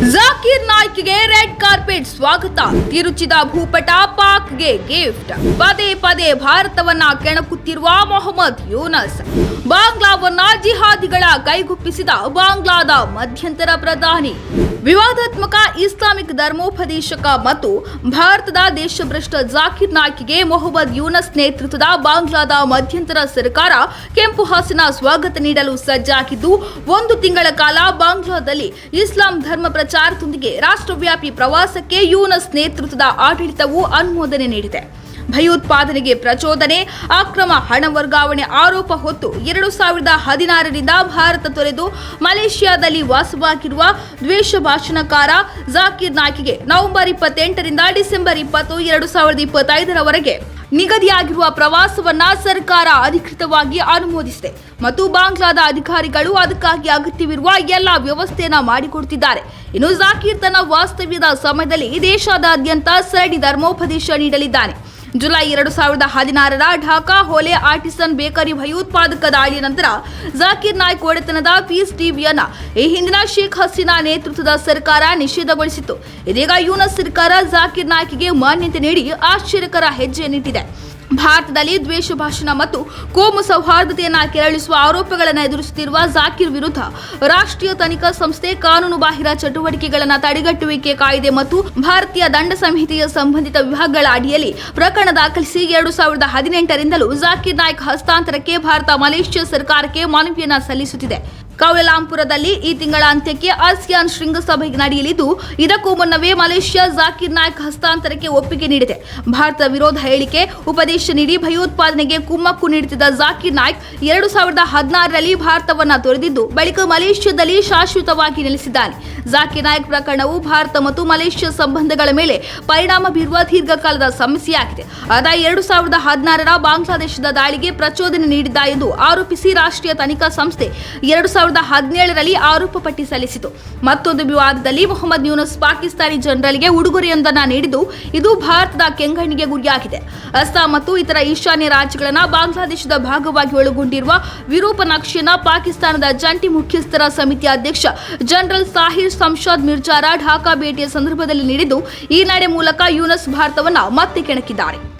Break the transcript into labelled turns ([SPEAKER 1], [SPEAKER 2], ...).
[SPEAKER 1] Za Zakir ನಾಯ್ಕ್ಗೆ red carpet ಸ್ವಾಗತ. ತಿರುಚಿದ ಭೂಪಟ ಪಾಕ್ಗೆ ಗಿಫ್ಟ್. ಪದೇ ಪದೇ ಭಾರತವನ್ನ ಕೆಣಕುತ್ತಿರುವ ಮೊಹಮ್ಮದ್ ಯೂನಸ್. ಬಾಂಗ್ಲಾವನ್ನ ಜಿಹಾದಿಗಳ ಕೈಗುಪ್ಪಿಸಿದ ಬಾಂಗ್ಲಾದ ಮಧ್ಯಂತರ ಪ್ರಧಾನಿ. ವಿವಾದಾತ್ಮಕ ಇಸ್ಲಾಮಿಕ್ ಧರ್ಮೋಪದೇಶಕ ಮತ್ತು ಭಾರತದ ದೇಶಭ್ರಷ್ಟ ಜಾಕಿರ್ ನಾಯ್ಕಿಗೆ ಮೊಹಮ್ಮದ್ ಯೂನಸ್ ನೇತೃತ್ವದ ಬಾಂಗ್ಲಾದ ಮಧ್ಯಂತರ ಸರ್ಕಾರ ಕೆಂಪು ಹಾಸಿನ ಸ್ವಾಗತ ನೀಡಲು ಸಜ್ಜಾಗಿದ್ದು, ಒಂದು ತಿಂಗಳ ಕಾಲ ಬಾಂಗ್ಲಾದಲ್ಲಿ ಇಸ್ಲಾಂ ಧರ್ಮ ಪ್ರಚಾರದೊಂದಿಗೆ ರಾಷ್ಟ್ರವ್ಯಾಪಿ ಪ್ರವಾಸಕ್ಕೆ ಯೂನಸ್ ನೇತೃತ್ವದ ಆಡಳಿತವು ಅನುಮೋದನೆ ನೀಡಿದೆ. ಭಯೋತ್ಪಾದನೆಗೆ ಪ್ರಚೋದನೆ, ಅಕ್ರಮ ಹಣ ವರ್ಗಾವಣೆ ಆರೋಪ ಹೊತ್ತು ಎರಡು ಸಾವಿರದ ಹದಿನಾರರಿಂದ ಭಾರತ ತೊರೆದು ಮಲೇಷ್ಯಾದಲ್ಲಿ ವಾಸವಾಗಿರುವ ದ್ವೇಷ ಭಾಷಣಕಾರ ಜಾಕೀರ್ ನಾಯ್ಕಿಗೆ ನವೆಂಬರ್ ಇಪ್ಪತ್ತೆಂಟರಿಂದ ಡಿಸೆಂಬರ್ ಇಪ್ಪತ್ತು ಎರಡು ಸಾವಿರದ ಇಪ್ಪತ್ತೈದರವರೆಗೆ ನಿಗದಿಯಾಗಿರುವ ಪ್ರವಾಸವನ್ನ ಸರ್ಕಾರ ಅಧಿಕೃತವಾಗಿ ಅನುಮೋದಿಸಿದೆ. ಮತ್ತು ಬಾಂಗ್ಲಾದ ಅಧಿಕಾರಿಗಳು ಅದಕ್ಕಾಗಿ ಅಗತ್ಯವಿರುವ ಎಲ್ಲ ವ್ಯವಸ್ಥೆಯನ್ನ ಮಾಡಿಕೊಡುತ್ತಿದ್ದಾರೆ. ಇನ್ನು ಜಾಕೀರ್ ತನ್ನ ವಾಸ್ತವ್ಯದ ಸಮಯದಲ್ಲಿ ದೇಶಾದ್ಯಂತ ಸರಡಿ ಧರ್ಮೋಪದೇಶ ನೀಡಲಿದ್ದಾನೆ. ಜುಲೈ ಎರಡು ಸಾವಿರದ ಹದಿನಾರರ ಢಾಕಾ ಹೋಲೆ ಆರ್ಟಿಸನ್ ಬೇಕರಿ ಭಯೋತ್ಪಾದಕ ದಾಳಿಯ ನಂತರ ಜಾಕೀರ್ ನಾಯ್ಕ್ ಒಡೆತನದ ಪೀಸ್ ಟಿವಿಯನ್ನ ಈ ಹಿಂದಿನ ಶೇಖ್ ಹಸೀನಾ ನೇತೃತ್ವದ ಸರ್ಕಾರ ನಿಷೇಧಗೊಳಿಸಿತ್ತು. ಇದೀಗ ಯೂನಸ್ ಸರ್ಕಾರ ಜಾಕೀರ್ ನಾಯ್ಕಿಗೆ ಮಾನ್ಯತೆ ನೀಡಿ ಆಶ್ಚರ್ಯಕರ ಹೆಜ್ಜೆಯನ್ನಿಟ್ಟಿದೆ ಭಾರತದಲ್ಲಿ ದ್ವೇಷ ಭಾಷಣ ಮತ್ತು ಕೋಮು ಸೌಹಾರ್ದತೆಯನ್ನು ಕೆರಳಿಸುವ ಆರೋಪಗಳನ್ನು ಎದುರಿಸುತ್ತಿರುವ ಜಾಕಿರ್ ವಿರುದ್ಧ ರಾಷ್ಟ್ರೀಯ ತನಿಖಾ ಸಂಸ್ಥೆ ಕಾನೂನು ಬಾಹಿರ ಚಟುವಟಿಕೆಗಳನ್ನು ತಡೆಗಟ್ಟುವಿಕೆ ಕಾಯ್ದೆ ಮತ್ತು ಭಾರತೀಯ ದಂಡ ಸಂಹಿತೆಯ ಸಂಬಂಧಿತ ವಿಭಾಗಗಳ ಅಡಿಯಲ್ಲಿ ಪ್ರಕರಣ ದಾಖಲಿಸಿ ಎರಡು ಸಾವಿರದ ಹದಿನೆಂಟರಿಂದಲೂ ಜಾಕಿರ್ ನಾಯ್ಕ್ ಹಸ್ತಾಂತರಕ್ಕೆ ಭಾರತ ಮಲೇಷ್ಯಾ ಸರ್ಕಾರಕ್ಕೆ ಮನವಿಯನ್ನ ಸಲ್ಲಿಸುತ್ತಿದೆ. ಕೌಲಾಲಂಪುರದಲ್ಲಿ ಈ ತಿಂಗಳ ಅಂತ್ಯಕ್ಕೆ ಆಸಿಯಾನ್ ಶೃಂಗಸಭೆ ನಡೆಯಲಿದ್ದು, ಇದಕ್ಕೂ ಮುನ್ನವೇ ಮಲೇಷ್ಯಾ ಜಾಕಿರ್ ನಾಯ್ಕ್ ಹಸ್ತಾಂತರಕ್ಕೆ ಒಪ್ಪಿಗೆ ನೀಡಿದೆ. ಭಾರತ ವಿರೋಧ ಹೇಳಿಕೆ, ಉಪದೇಶ ನೀಡಿ ಭಯೋತ್ಪಾದನೆಗೆ ಕುಮ್ಮಕ್ಕು ನೀಡುತ್ತಿದ್ದ ಜಾಕಿರ್ ನಾಯ್ಕ್ ಎರಡು ಸಾವಿರದ ಹದಿನಾರರಲ್ಲಿ ಭಾರತವನ್ನ ತೊರೆದಿದ್ದು, ಬಳಿಕ ಮಲೇಷ್ಯಾದಲ್ಲಿ ಶಾಶ್ವತವಾಗಿ ನೆಲೆಸಿದ್ದಾನೆ. ಜಾಕಿರ್ ನಾಯ್ಕ್ ಪ್ರಕರಣವು ಭಾರತ ಮತ್ತು ಮಲೇಷ್ಯಾ ಸಂಬಂಧಗಳ ಮೇಲೆ ಪರಿಣಾಮ ಬೀರುವ ದೀರ್ಘಕಾಲದ ಸಮಸ್ಯೆಯಾಗಿದೆ. ಆದ ಎರಡು ಸಾವಿರದ ಹದಿನಾರರ ಬಾಂಗ್ಲಾದೇಶದ ದಾಳಿಗೆ ಪ್ರಚೋದನೆ ನೀಡಿದ್ದ ಎಂದು ಆರೋಪಿಸಿ ರಾಷ್ಟ್ರೀಯ ತನಿಖಾ ಸಂಸ್ಥೆ ಎರಡು ಹದಿನೇಳರಲ್ಲಿ ಆರೋಪ ಪಟ್ಟಿ ಸಲ್ಲಿಸಿತು. ಮತ್ತೊಂದು ವಿವಾದದಲ್ಲಿ ಮೊಹಮ್ಮದ್ ಯೂನಸ್ ಪಾಕಿಸ್ತಾನಿ ಜನರಲ್ಗೆ ಉಡುಗೊರೆಯೊಂದನ್ನು ನೀಡಿದ್ದು ಇದು ಭಾರತದ ಕೆಂಗಣ್ಣಿಗೆ ಗುರಿಯಾಗಿದೆ. ಅಸ್ಸಾಂ ಮತ್ತು ಇತರ ಈಶಾನ್ಯ ರಾಜ್ಯಗಳನ್ನು ಬಾಂಗ್ಲಾದೇಶದ ಭಾಗವಾಗಿ ಒಳಗೊಂಡಿರುವ ವಿರೂಪ ನಕ್ಷೆಯನ್ನ ಪಾಕಿಸ್ತಾನದ ಜಂಟಿ ಮುಖ್ಯಸ್ಥರ ಸಮಿತಿ ಅಧ್ಯಕ್ಷ ಜನರಲ್ ಸಾಹಿರ್ ಸಂಶಾದ್ ಮಿರ್ಜಾರ ಢಾಕಾ ಭೇಟಿಯ ಸಂದರ್ಭದಲ್ಲಿ ನೀಡಿದ್ದು, ಈ ನಡೆ ಮೂಲಕ ಯೂನಸ್ ಭಾರತವನ್ನ ಮತ್ತೆ ಕೆಣಕಿದ್ದಾರೆ.